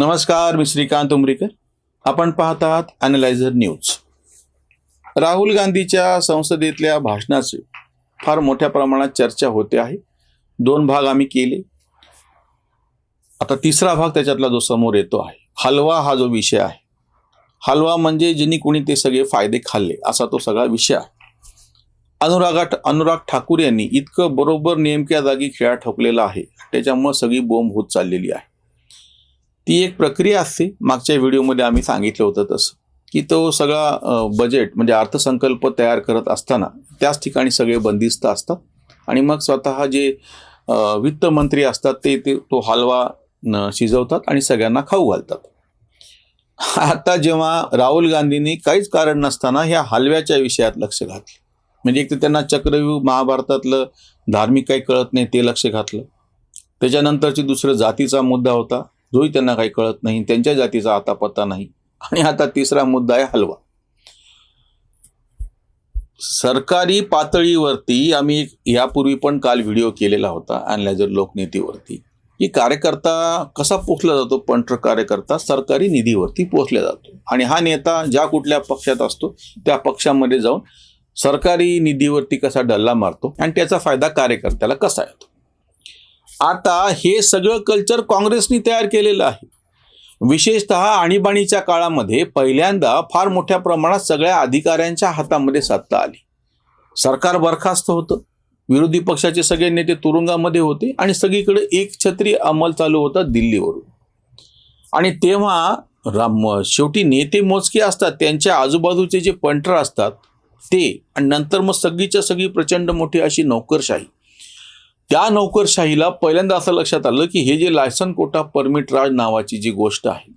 नमस्कार मी श्रीकांत उमरीकर. आपण पाहत आहात अॅनलायझर न्यूज राहुल गांधीच्या संसदेतल्या भाषणाचे फार मोठ्या प्रमाणात चर्चा होते आहे. दोन भाग आम्ही केले. आता तिसरा भाग त्याच्यातला जो समोर येतो आहे हलवा हा जो विषय आहे. हलवा म्हणजे ज्यांनी कोणी ते सगळे फायदे खाल्ले असा तो सगळा विषय आहे. अनुरागा अनुराग ठाकूर यांनी इतकं बरोबर नेमक्या जागी खेळा ठोकलेला आहे त्याच्यामुळं सगळी बोंब होत चाललेली आहे. ती एक प्रक्रिया असते. मागच्या व्हिडिओमध्ये आम्ही सांगितलं होतं तसं की तो सगळा बजेट म्हणजे अर्थसंकल्प तयार करत असताना त्याच ठिकाणी सगळे बंदिस्त असतात आणि मग स्वतः जे वित्तमंत्री असतात ते ते तो हलवा न, शिजवतात आणि सगळ्यांना खाऊ घालतात. आता जेव्हा राहुल गांधींनी काहीच कारण नसताना ह्या हलव्याच्या विषयात लक्ष घातलं. म्हणजे एक तर त्यांना चक्रव्यूह महाभारतातलं धार्मिक काही कळत नाही ते लक्ष घातलं. त्याच्यानंतरची दुसरं जातीचा मुद्दा होता. जोही त्यांना काही कळत नाही त्यांच्या जातीचा आता पत्ता नाही. आणि आता तिसरा मुद्दा आहे हलवा. सरकारी पातळीवरती आम्ही यापूर्वी पण काल व्हिडिओ केलेला होता अनलायझर लोकनीतीवरती की कार्यकर्ता कसा पोचला जातो पंटर कार्यकर्ता सरकारी निधीवरती पोचला जातो. आणि हा नेता ज्या कुठल्या पक्षात असतो त्या पक्षामध्ये जाऊन सरकारी निधीवरती कसा डल्ला मारतो आणि त्याचा फायदा कार्यकर्त्याला कसा येतो. आता हे सगळं कल्चर काँग्रेसनी तयार केलेलं आहे. विशेषत आणीबाणीच्या काळामध्ये पहिल्यांदा फार मोठ्या प्रमाणात सगळ्या अधिकाऱ्यांच्या हातामध्ये सत्ता आली. सरकार बरखास्त होतं. विरोधी पक्षाचे सगळे नेते तुरुंगामध्ये होते आणि सगळीकडे एक छत्री अंमल चालू होता दिल्लीवरून. आणि तेव्हा राम शेवटी नेते मोजके असतात त्यांच्या आजूबाजूचे जे पंटर असतात ते आणि नंतर मग सगळीच्या सगळी प्रचंड मोठी अशी नोकरशाही. त्या नोकरशाहीला पहिल्यांदा असं लक्षात आलं की हे जे लायसन कोटा परमिट राज नावाची जी गोष्ट आहे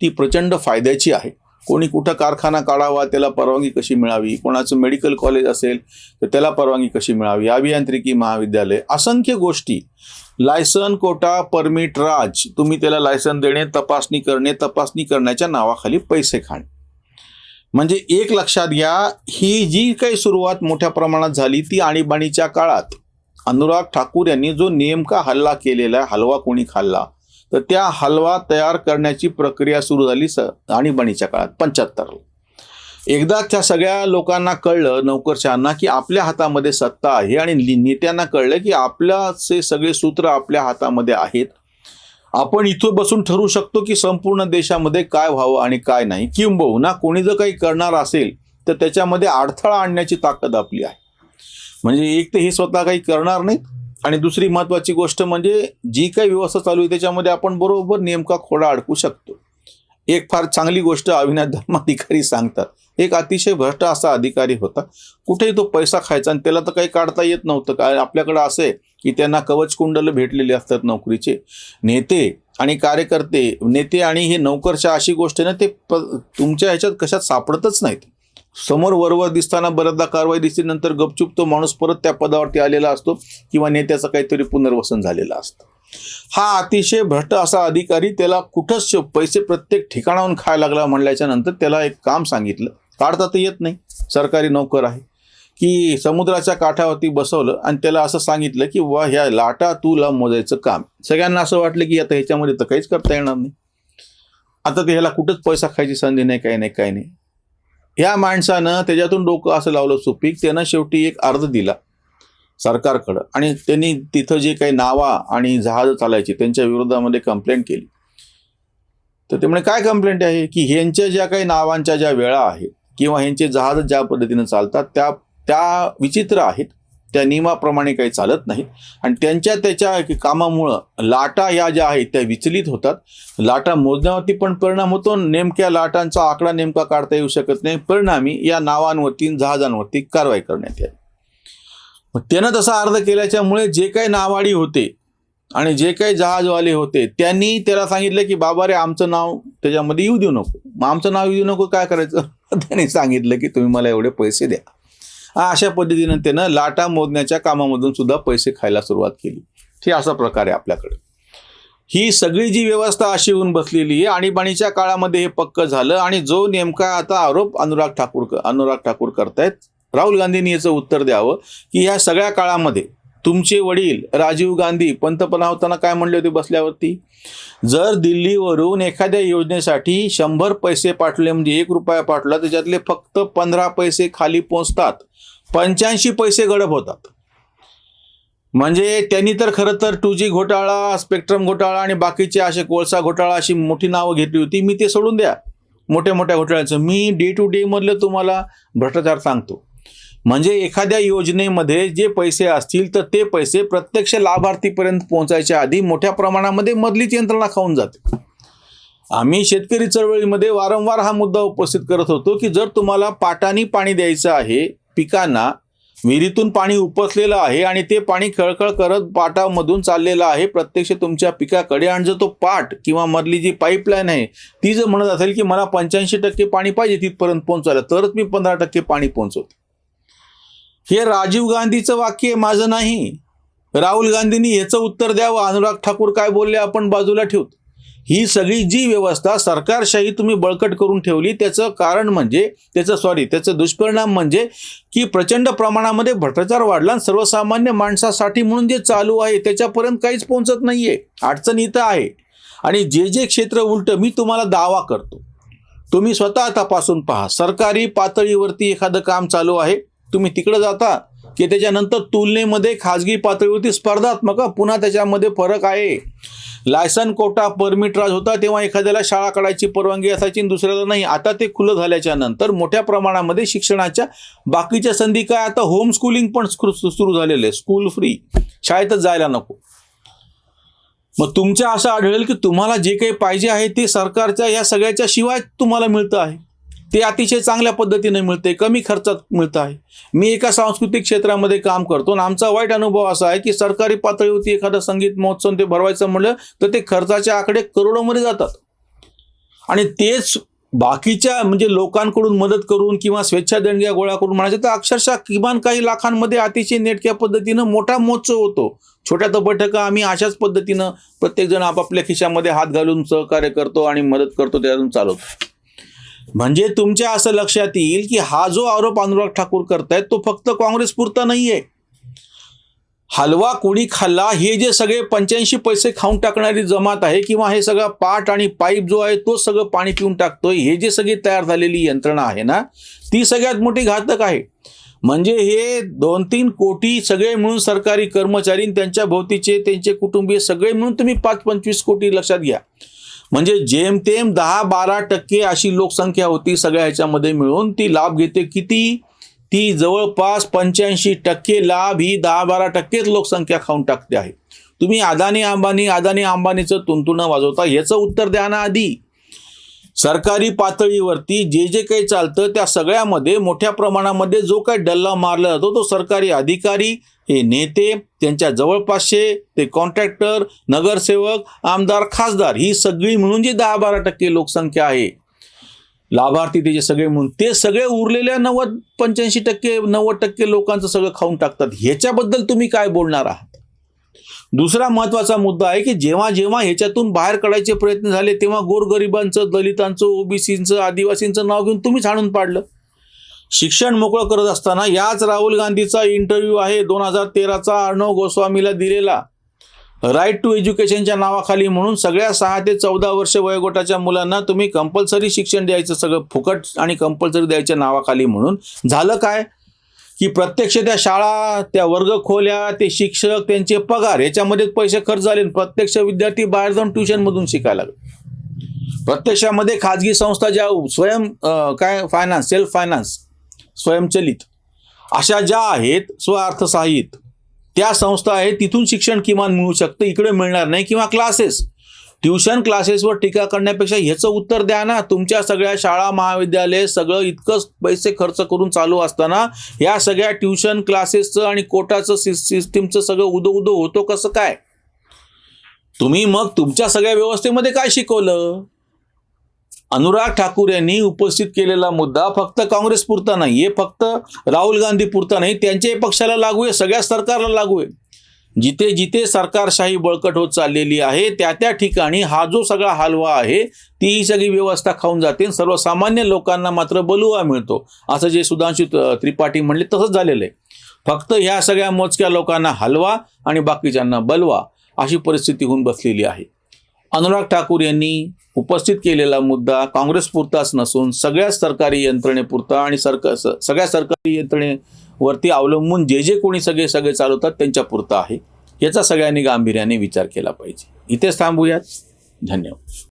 ती प्रचंड फायद्याची आहे. कोणी कुठं कारखाना काढावा त्याला परवानगी कशी मिळावी? कोणाचं मेडिकल कॉलेज असेल तर त्याला परवानगी कशी मिळावी? अभियांत्रिकी महाविद्यालय असंख्य गोष्टी. लायसन कोटा परमिट राज तुम्ही त्याला लायसन देणे तपासणी करणे तपासणी करण्याच्या नावाखाली पैसे खाणे. म्हणजे एक लक्षात घ्या ही जी काही सुरुवात मोठ्या प्रमाणात झाली ती आणीबाणीच्या काळात. अनुराग ठाकूर यांनी जो नेमका हल्ला केलेला आहे हलवा कोणी खाल्ला? तर त्या हलवा तयार करण्याची प्रक्रिया सुरू झाली स आणीबाणीच्या काळात पंच्याहत्तरला. एकदा त्या सगळ्या लोकांना कळलं नोकरशाहांना की आपल्या हातामध्ये सत्ता आहे आणि नेत्यांना कळलं की आपल्याचे सगळे सूत्र आपल्या हातामध्ये आहेत. आपण इथं बसून ठरवू शकतो की संपूर्ण देशामध्ये काय व्हावं आणि काय नाही. किंबहुना कोणी जर काही करणार असेल तर त्याच्यामध्ये अडथळा आणण्याची ताकद आपली आहे. म्हणजे एक तर हे स्वतः काही करणार नाहीत. आणि दुसरी महत्वाची गोष्ट म्हणजे जी काही व्यवस्था चालू आहे त्याच्यामध्ये आपण बरोबर नेमका खोडा अडकू शकतो. एक फार चांगली गोष्ट अविनाश धर्माधिकारी सांगतात. एक अतिशय भ्रष्ट असा अधिकारी होता. कुठेही तो पैसा खायचा आणि त्याला तर काही काढता येत नव्हतं. काय आपल्याकडं असं आहे की त्यांना कवच कुंडलं भेटलेले असतात नोकरीचे. नेते आणि कार्यकर्ते नेते आणि हे नोकरशा अशी गोष्ट आहे ना ते प तुमच्या ह्याच्यात कशात सापडतच नाहीत. समोर वरवर दिसताना बऱ्याचदा कारवाई दिसते नंतर गपचूप तो माणूस परत त्या पदावरती आलेला असतो किंवा नेत्याचं काहीतरी पुनर्वसन झालेलं असतं. हा अतिशय भ्रष्ट असा अधिकारी त्याला कुठंच पैसे प्रत्येक ठिकाणाहून खायला लागला म्हणल्याच्या नंतर त्याला एक काम सांगितलं. काढता तर येत नाही. सरकारी नोकर आहे. की समुद्राच्या काठावरती बसवलं आणि त्याला असं सांगितलं की वा ह्या लाटा तुला मोजायचं काम. सगळ्यांना असं वाटलं की आता ह्याच्यामध्ये तर काहीच करता येणार नाही. आता ते ह्याला कुठंच पैसा खायची संधी नाही काही नाही काही नाही. ह्या माणसानं त्याच्यातून डोकं असं लावलं सुपीक त्यानं शेवटी एक अर्ज दिला सरकारकडं. आणि त्यांनी तिथं जे काही नावा आणि जहाजं चालायची त्यांच्या विरोधामध्ये कंप्लेंट केली. तर ते म्हणे काय कंप्लेंट आहे? की ह्यांच्या ज्या काही नावांच्या ज्या वेळा आहेत किंवा ह्यांचे जहाज ज्या पद्धतीनं चालतात त्या त्या विचित्र आहेत. त्या नियमाप्रमाणे काही चालत नाहीत आणि त्यांच्या त्याच्या कामामुळं लाटा या ज्या आहेत त्या विचलित होतात. लाटा मोजण्यावरती पण परिणाम होतो. नेमक्या लाटांचा आकडा नेमका काढता येऊ शकत नाही. परिणामी या नावांवरती जहाजांवरती कारवाई करण्यात येईल. मग त्यानं तसा अर्ज केल्याच्यामुळे जे काही नावाडी होते आणि जे काही जहाजवाले होते त्यांनी त्याला सांगितलं की बाबा रे आमचं नाव त्याच्यामध्ये येऊ देऊ नको. मग आमचं नाव येऊ देऊ नको काय करायचं? त्यांनी सांगितलं की तुम्ही मला एवढे पैसे द्या. अशा पद्धतीनं त्यानं लाटा मोजण्याच्या कामामधून सुद्धा पैसे खायला सुरुवात केली. हे असा प्रकार आहे आपल्याकडे. ही सगळी जी व्यवस्था अशी होऊन बसलेली आहे आणीबाणीच्या काळामध्ये हे पक्क झालं आणि जो नेमका आता आरोप अनुराग ठाकूर अनुराग ठाकूर करतायत राहुल गांधींनी याचं उत्तर द्यावं की ह्या सगळ्या काळामध्ये तुमचे वडील राजीव गांधी पंतप्रधान होताना काय म्हणले होते बसल्यावरती? जर दिल्लीवरून एखाद्या योजनेसाठी शंभर पैसे पाठवले म्हणजे एक रुपया पाठवला त्याच्यातले फक्त पंधरा पैसे खाली पोचतात. पंच्याऐंशी पैसे गडप होतात. म्हणजे त्यांनी तर खरं तर टू जी घोटाळा स्पेक्ट्रम घोटाळा आणि बाकीचे असे कोळसा घोटाळा अशी मोठी नावं घेतली होती. मी ते सोडून द्या. मोठ्या मोठ्या घोटाळ्याचं. मी डे टू डे मधलं तुम्हाला भ्रष्टाचार सांगतो. म्हणजे एखाद्या योजनेमध्ये जे पैसे असतील तर ते पैसे प्रत्यक्ष लाभार्थीपर्यंत पोहोचायच्या आधी मोठ्या प्रमाणामध्ये मधलीच यंत्रणा खाऊन जाते. आम्ही शेतकरी चळवळीमध्ये वारंवार हा मुद्दा उपस्थित करत होतो की जर तुम्हाला पाटानी पाणी द्यायचं आहे पिकांना विहिरीतून पाणी उपसलेलं आहे आणि ते पाणी खळखळ करत पाटामधून चाललेलं आहे. प्रत्यक्ष तुमच्या पिकाकडे आणि जर तो पाट किंवा मधली जी पाईपलाईन आहे ती जर म्हणत असेल की मला पंच्याऐंशी टक्के पाणी पाहिजे तिथपर्यंत पोहोचायला तरच मी पंधरा टक्के पाणी पोहोचवतो. हे राजीव गांधीचं वाक्य आहे, माझं नाही. राहुल गांधींनी याचं उत्तर द्यावं. अनुराग ठाकूर काय बोलले आपण बाजूला ठेवतो. ही सगळी जी व्यवस्था सरकारशाही तुम्ही बळकट करून ठेवली त्याचं कारण म्हणजे त्याचं सॉरी त्याचं दुष्परिणाम म्हणजे की प्रचंड प्रमाणामध्ये भ्रष्टाचार वाढला आणि सर्वसामान्य माणसासाठी म्हणून जे चालू आहे त्याच्यापर्यंत काहीच पोहोचत नाही आहे अडचण इथं आहे. आणि जे जे क्षेत्र उलट मी तुम्हाला दावा करतो. तुम्ही स्वतः तपासून पहा. सरकारी पातळीवरती एखादं काम चालू आहे तुम्ही तिकडं जाता की त्याच्यानंतर तुलनेमध्ये खाजगी पातळीवरती स्पर्धात्मक पुन्हा त्याच्यामध्ये फरक आहे. लायसन कोटा परमिट राज होता तेव्हा एखाद्याला शाळा काढायची परवानगी असायची दुसऱ्याला नाही. आता ते खुलं झाल्याच्यानंतर मोठ्या प्रमाणामध्ये शिक्षणाच्या बाकीच्या संधी काय? आता होम स्कूलिंग पण सुरू झालेलं आहे. स्कूल फ्री शाळेतच जायला नको. मग तुमच्या असं आढळेल की तुम्हाला जे काही पाहिजे आहे ते सरकारच्या या सगळ्याच्या शिवाय तुम्हाला मिळतं आहे. ते अतिशय चांगल्या पद्धतीने मिळते कमी खर्चात मिळतं आहे. मी एका सांस्कृतिक क्षेत्रामध्ये काम करतो आणि आमचा वाईट अनुभव असा आहे की सरकारी पातळीवरती एखादा संगीत महोत्सव ते भरवायचं म्हणलं तर ते खर्चाचे आकडे करोडोमध्ये जातात. आणि तेच बाकीच्या म्हणजे लोकांकडून मदत करून किंवा स्वेच्छा देणग्या गोळा करून म्हणायचे तर अक्षरशः किमान काही लाखांमध्ये अतिशय नेटक्या पद्धतीनं मोठा महोत्सव होतो. छोट्या तर बैठका आम्ही अशाच पद्धतीनं प्रत्येकजण आपापल्या खिशामध्ये हात घालून सहकार्य करतो आणि मदत करतो त्यातून चालवतो. म्हणजे तुमच्या असं लक्षात येईल की हा जो आरोप अनुराग ठाकूर करतायत तो फक्त काँग्रेस पुरता नाहीये. हलवा कोणी खाल्ला हे जे सगळे पंच्याऐंशी पैसे खाऊन टाकणारी जमात आहे किंवा हे सगळं पाट आणि पाईप जो आहे तो सगळं पाणी पिऊन टाकतोय हे जे सगळी तयार झालेली यंत्रणा आहे ना ती सगळ्यात मोठी घातक आहे. म्हणजे हे दोन तीन कोटी सगळे मिळून सरकारी कर्मचारी त्यांच्या भोवतीचे त्यांचे कुटुंबीय सगळे मिळून तुम्ही पाच पंचवीस कोटी लक्षात घ्या. म्हणजे जेमतेम दहा बारा टक्के अशी लोकसंख्या होती सगळ्या ह्याच्यामध्ये मिळून. ती लाभ घेते किती? ती जवळपास पंच्याऐंशी टक्के लाभ ही दहा बारा टक्केच लोकसंख्या खाऊन टाकते आहे. तुम्ही अदानी अंबानी अदानी अंबानीचं तुंतुणं वाजवता याचं उत्तर द्या ना आधी. सरकारी पातळीवरती जे जे काही चालतं त्या सगळ्यामध्ये मोठ्या प्रमाणामध्ये जो काही डल्ला मारला जातो तो सरकारी अधिकारी हे नेते त्यांच्या जवळपासचे ते कॉन्ट्रॅक्टर नगरसेवक आमदार खासदार ही सगळी मिळून जी दहा बारा टक्के लोकसंख्या आहे. लाभार्थी त्याचे सगळे म्हणून ते सगळे उरलेल्या नव्वद पंच्याऐंशी टक्के नव्वद टक्के लोकांचं सगळं खाऊन टाकतात. ह्याच्याबद्दल तुम्ही काय बोलणार आहात? दुसरा महत्त्वाचा मुद्दा आहे की जेव्हा जेव्हा ह्याच्यातून बाहेर काढायचे प्रयत्न झाले तेव्हा गोरगरिबांचं दलितांचं ओबीसीचं आदिवासींचं नाव घेऊन तुम्हीच हाणून पाडलं. शिक्षण मोकळं करत असताना याच राहुल गांधीचा इंटरव्ह्यू आहे. दोन हजार तेराचा अर्णव गोस्वामीला दिलेला. राईट टू एज्युकेशनच्या नावाखाली म्हणून सगळ्या सहा ते चौदा वर्ष वयोगटाच्या मुलांना तुम्ही कंपल्सरी शिक्षण द्यायचं सगळं फुकट आणि कंपल्सरी द्यायच्या नावाखाली म्हणून. झालं काय? की प्रत्यक्ष त्या शाळा त्या वर्ग खोल्या ते शिक्षक त्यांचे पगार याच्यामध्ये पैसे खर्च झाले आणि प्रत्यक्ष विद्यार्थी बाहेर जाऊन ट्युशनमधून शिकायला लागले. प्रत्यक्षामध्ये खाजगी संस्था ज्या स्वयं काय फायनान्स सेल्फ फायनान्स स्वयंचलित. अशा ज्या आहेत स्वअर्थसहाय्यित त्या संस्था आहेत तिथून शिक्षण किमान मिळू शकतं इकडे मिळणार नाही किंवा क्लासेस ट्युशन क्लासेसवर टीका करण्यापेक्षा ह्याचं उत्तर द्या ना. तुमच्या सगळ्या शाळा महाविद्यालय सगळं इतकंच पैसे खर्च करून चालू असताना या सगळ्या ट्युशन क्लासेसचं आणि कोटाचं सिस्टीमचं सगळं उदो उदो होतो कसं काय? तुम्ही मग तुमच्या सगळ्या व्यवस्थेमध्ये काय शिकवलं? अनुराग ठाकूर यांनी उपस्थित केलेला मुद्दा फक्त काँग्रेस पुरता नाही हे फक्त राहुल गांधी पुरता नाही त्यांच्याही पक्षाला लागू आहे सगळ्या सरकारला लागू आहे. जिथे जिथे सरकारशाही बळकट होत चाललेली आहे त्या त्या ठिकाणी हा जो सगळा हलवा आहे ती ही सगळी व्यवस्था खाऊन जाते आणि सर्वसामान्य लोकांना मात्र बलुवा मिळतो. असं जे सुधांशु त्रिपाठी म्हणले तसंच झालेलं आहे. फक्त ह्या सगळ्या मोजक्या लोकांना हलवा आणि बाकीच्यांना बलवा अशी परिस्थिती होऊन बसलेली आहे. अनुराग ठाकूर यांनी उपस्थित केलेला मुद्दा काँग्रेसपुरताच नसून सगळ्या सरकारी यंत्रणेपुरता आणि सरकार स- सगळ्या सरकारी यंत्रणेवरती अवलंबून जे जे कोणी सगळे सगळे चालवतात त्यांच्यापुरता आहे. याचा सगळ्यांनी गांभीर्याने विचार केला पाहिजे. इथेच थांबूयात. धन्यवाद.